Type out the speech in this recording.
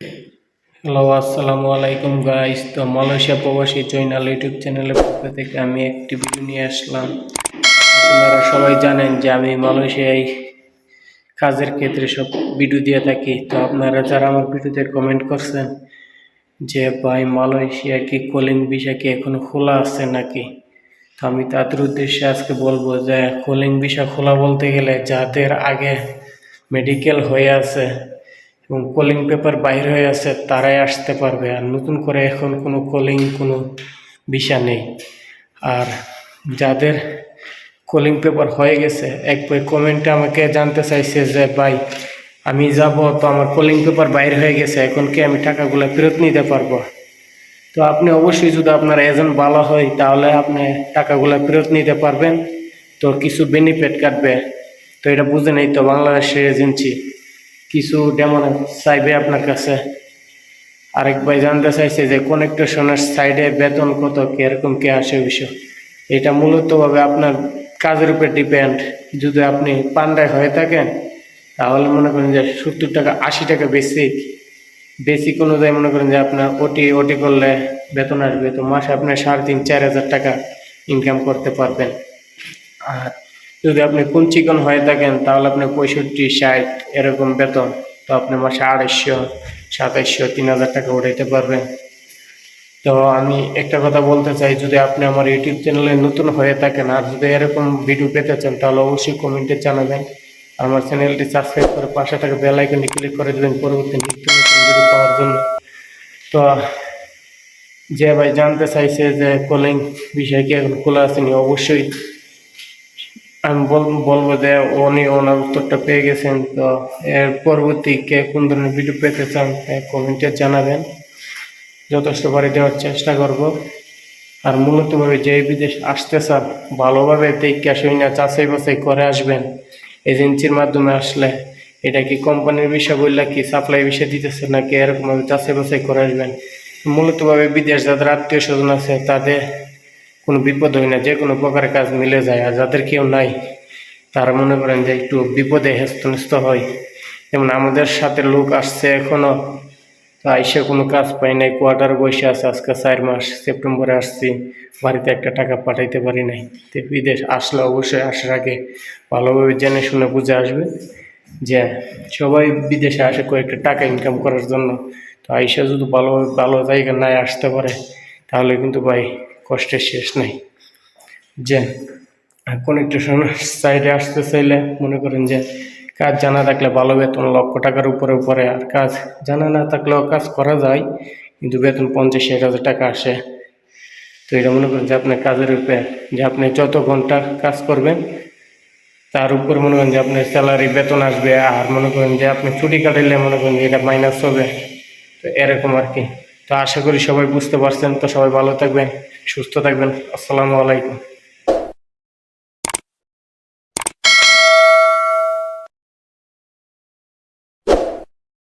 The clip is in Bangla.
হ্যালো আসসালামু আলাইকুম গাইস তো মালয়েশিয়া প্রবাসী চৈনাল ইউটিউব চ্যানেলের পক্ষ থেকে আমি একটি ভিডিও নিয়ে আসলাম। আপনারা সবাই জানেন যে আমি মালয়েশিয়ায় কাজের ক্ষেত্রে সব ভিডিও দিয়ে থাকি। তো আপনারা যারা আমার ভিডিওতে কমেন্ট করছেন যে, ভাই, মালয়েশিয়া কি কলিং ভিসা কি এখনও খোলা আছে নাকি? তো আমি তাদের উদ্দেশ্যে আজকে বলব যে, কলিং ভিসা খোলা বলতে গেলে যাদের আগে মেডিকেল হয়ে আছে এবং কলিং পেপার বাইর হয়ে আছে, তারাই আসতে পারবে। আর নতুন করে এখন কোনো কলিং কোনো ভিসা নেই। আর যাদের কলিং পেপার হয়ে গেছে, এক বই কমেন্টে আমাকে জানতে চাইছে যে, ভাই, আমি যাব তো আমার কলিং পেপার বাইর হয়ে গেছে, এখন কি আমি টাকাগুলো ফেরত নিতে পারব? তো আপনি অবশ্যই যদি আপনার এজেন্ট ভালো হয়, তাহলে আপনি টাকাগুলো ফেরত নিতে পারবেন। তো কিছু বেনিফিট কাটবে। তো এটা বুঝে নেই তো বাংলাদেশের এজেন্সি কিছু ডেমন চাইবে আপনার কাছে। আরেক ভাই জানতে চাইছে যে কানেকটেশনের সাইডে বেতন কত, কীরকম কে আসে বিষয়। এটা মূলতভাবে আপনার কাজের উপর ডিপেন্ড যদি আপনি পান্ডায় হয়ে থাকেন, তাহলে মনে করেন যে সত্তর টাকা, আশি টাকা বেসিক বেসিক অনুযায়ী মনে করেন যে আপনার ওটি ওটি করলে বেতন আসবে। তো মাসে আপনার সাড়ে তিন, চার হাজার টাকা ইনকাম করতে পারবেন। আর যদি আপনি কোন চিকন হয়ে থাকেন, তাহলে আপনি পঁয়ষট্টি, ষাট এরকম বেতন। তো আপনি মাসে আড়াইশো সাতাইশশো তিন হাজার টাকা উঠাইতে পারবেন। তো আমি একটা কথা বলতে চাই, যদি আপনি আমার ইউটিউব চ্যানেলে নতুন হয়ে থাকেন আর যদি এরকম ভিডিও পেতে চান, তাহলে অবশ্যই কমেন্টে জানাবেন। আমার চ্যানেলটি সাবস্ক্রাইব করে পাশে থাকা বেল আইকনটি ক্লিক করে দেবেন পরবর্তী নিত্য নতুন ভিডিও পাওয়ার জন্য। তো যে ভাই জানতে চাইছে যে কলিং বিষয় কি এখন খোলা আসেনি অবশ্যই আমি বল- বলব যে উনি ওনার উত্তরটা পেয়ে গেছেন। তো এর পরবর্তী কে কোন ধরনের ভিডিও পেতে চান কমেন্টে জানাবেন। যথেষ্ট পারি দেওয়ার চেষ্টা করব। আর মূলতভাবে যে বিদেশ আসতে চান, ভালোভাবে দেখে না, যাচাই বাছাই করে আসবেন। এজেন্সির মাধ্যমে আসলে এটা কি কোম্পানির বিষয় বললে কি সাপ্লাই বিষয় দিতেছে, নাকি এরকমভাবে যাচাই বাছাই করে আসবেন? মূলতভাবে বিদেশ যাদের আত্মীয় স্বজন আছে, তাদের কোনো বিপদ হয় না, যে কোনো প্রকারের কাজ মিলে যায় আর যাদের কেউ নাই, তারা মনে করেন যে একটু বিপদে হেস্তনেস্ত হয়। যেমন আমাদের সাথে লোক আসছে এখনও আইসে কোনো কাজ পাই নাই, কোয়ার্টার বসে আছে, আজকে চার মাস সেপ্টেম্বরে আসছি, বাড়িতে একটা টাকা পাঠাইতে পারি নাই। তো বিদেশ আসলে অবশ্যই আসার আগে ভালোভাবে জেনে শুনে বুঝে আসবে যে সবাই বিদেশে আসে কয়েকটা টাকা ইনকাম করার জন্য। তো আইসা যদি ভালো ভালো জায়গা নাই আসতে পারে, তাহলে কিন্তু ভাই কষ্টের শেষ নাই। যে কানেকটেশন সাইডে আসতে চাইলে মনে করেন যে, কাজ জানা থাকলে ভালো বেতন, লক্ষ টাকার উপরে উপরে আর কাজ জানা না থাকলেও কাজ করা যায়, কিন্তু বেতন পঞ্চাশ, ষাট হাজার টাকা আসে। তো এটা মনে করেন যে আপনার কাজের উপরে যে আপনি যত ঘণ্টা কাজ করবেন, তার উপর মনে করেন যে আপনার স্যালারি বেতন আসবে, আর মনে করেন যে আপনি ছুটি কাটাইলে মনে করেন যে এটা মাইনাস হবে। তো এরকম আর কি। তো আশা করি সবাই বুঝতে পারছেন। তো সবাই ভালো থাকবেন সুস্থ থাকবেন। আসসালামু আলাইকুম।